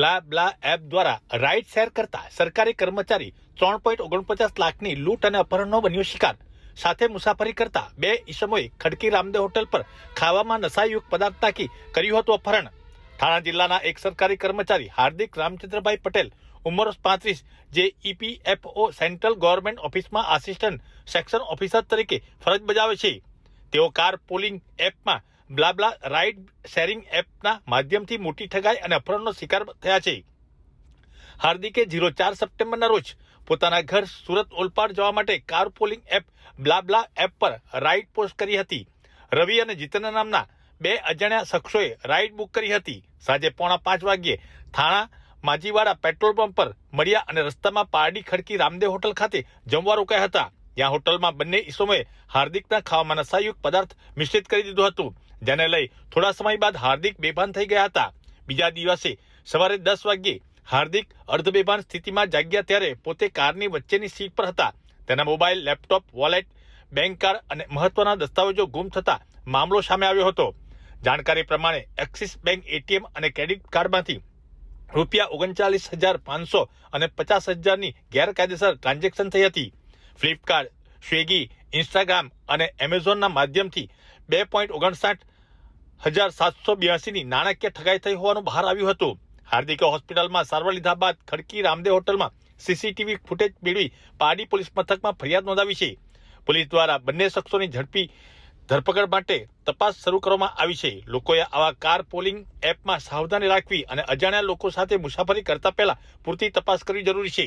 બ્લા બ્લા app દ્વારા ride share કરતા સરકારી કર્મચારી ત્રણ પોઈન્ટ ઓગણપચાસ લાખની લૂંટ અને અપહરણનો બન્યો શિકાર. સાથે મુસાફરી કરતા બે ઈસમોએ ખડકી રામદેવ હોટલ પર ખાવામાં નશાયુક્ત પદાર્થ નાખી કર્યું હતું અપહરણ. થાણા જિલ્લાના એક સરકારી કર્મચારી હાર્દિક રામચંદ્રભાઈ પટેલ, ઉંમર પાંત્રીસ, જે ઈપીએફઓ સેન્ટ્રલ ગવર્મેન્ટ ઓફિસમાં આસિસ્ટન્ટ સેક્શન ઓફિસર તરીકે ફરજ બજાવે છે. તેઓ કાર પોલિંગ એપમાં બ્લાબ્લા રાઇડ શેરિંગ એપના માધ્યમથી મોટી ઠગાઈ અને અપહરણનો શિકાર થયા છે. હાર્દિકે ઝીરો ચાર સપ્ટેમ્બરના રોજ પોતાના ઘર સુરત ઓલપાડ જવા માટે car pooling app BlaBla app પર રાઇડ પોસ્ટ કરી હતી. રવિ અને જીતન નામના બે અજાણ્યા શખ્સોએ રાઇડ બુક કરી હતી. સાંજે પોણા પાંચ વાગ્યે થાણા, માજીવાડા પેટ્રોલ પંપ પર મળ્યા અને રસ્તામાં પારડી ખડકી રામદેવ હોટલ ખાતે જમવા રોકાયા હતા. ત્યાં હોટલમાં બંને ઈસમોએ હાર્દિકના ખાવામાં નશાયુક્ત પદાર્થ મિશ્રિત કરી દીધું હતું. જેને લઈ થોડા સમય બાદ હાર્દિક બેભાન થઈ ગયા હતા. બીજા દિવસે સવારે દસ વાગ્યે હાર્દિક અર્ધબેભાન સ્થિતિમાં જાગ્યા ત્યારે પોતે કારની વચ્ચેની સીટ પર હતા. તેના mobile, laptop, wallet, bank card અને મહત્વના દસ્તાવેજો ગુમ થતા મામલો સામે આવ્યો હતો. જાણકારી પ્રમાણે એક્સિસ બેંક એટીએમ અને ક્રેડિટ કાર્ડમાંથી રૂપિયા ઓગણચાલીસ હજાર પાંચસો અને પચાસ હજારની ગેરકાયદેસર ટ્રાન્ઝેક્શન થઈ હતી. ફ્લિપકાર્ટ, સ્વિગી, ઇન્સ્ટાગ્રામ અને એમેઝોનના માધ્યમથી બે પોઈન્ટ ઓગણસાઠ હજાર સાતસો બ્યાસીની નાણાકીય ઠગાઈ થઈ હોવાનું બહાર આવ્યું હતું. હાર્દિકે હોસ્પિટલમાં સારવાર લીધા બાદ ખડકી રામદેવ હોટલમાં સીસીટીવી ફૂટેજ મેળવી પારડી પોલીસ મથકમાં ફરિયાદ નોંધાવી છે. પોલીસ દ્વારા બંને શખ્સોની ઝડપી ધરપકડ માટે તપાસ શરૂ કરવામાં આવી છે. લોકોએ આવા કાર પોલિંગ એપમાં સાવધાની રાખવી અને અજાણ્યા લોકો સાથે મુસાફરી કરતા પહેલા પૂરતી તપાસ કરવી જરૂરી છે.